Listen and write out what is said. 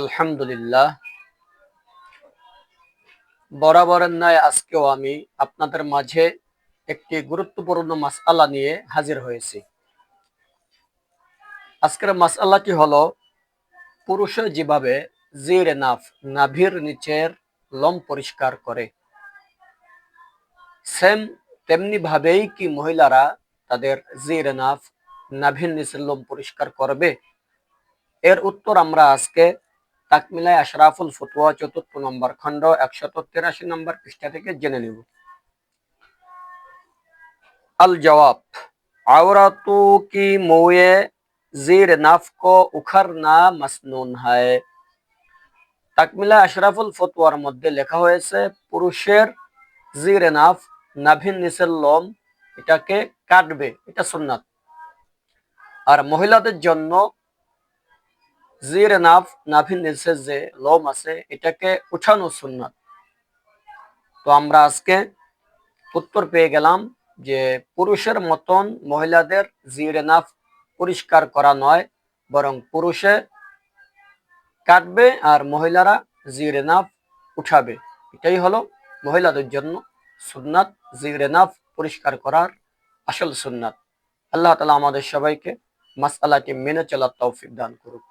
আলহামদুলিল্লাহ। বরাবরের ন্যায় আজকেও আমি আপনাদের মাঝে একটি গুরুত্বপূর্ণ মাসআলা নিয়ে হাজির হয়েছি। আজকের মাসআলাটি হলো যেভাবে জির নাফ, নাভির নিচের লোম পরিষ্কার করে, সেম তেমনি ভাবেই কি মহিলারা তাদের জির নাফ, নাভির নিচের লোম পরিষ্কার করবে? এর উত্তর আমরা আজকে তাকমিলায় আশরাফুল ফতুয়া চতুর্থ নম্বর খণ্ড একশত তিরাশি নম্বর পৃষ্ঠা থেকে জেনে নিব। আল জবাব, আওরাতু কি মুয়ে জির নাফ কো উখারনা মাসনুন হায়? তাকমিলা আশরাফুল ফতুয়ার মধ্যে লেখা হয়েছে, পুরুষের জির নাফ নাভিন নিচের লোম এটাকে কাটবে, এটা সুন্নাত। আর মহিলাদের জন্য জির নাফ নাভিন নিচের যে, লোম আছে, এটাকে উঠানো সুন্নাত। তো আমরা আজকে উত্তর পেয়ে গেলাম যে, পুরুষের মতন মহিলাদের জির নাফ পরিষ্কার করা নয়, বরং পুরুষে কাটবে আর মহিলারা জিরে নাফ উঠাবে। এটাই হলো মহিলাদের জন্য সুন্নাত, জিরে নাফ পরিষ্কার করার আসল সুন্নাত। আল্লাহ তালা আমাদের সবাইকে মাসালাটি মেনে চলার তৌফিক দান করুক।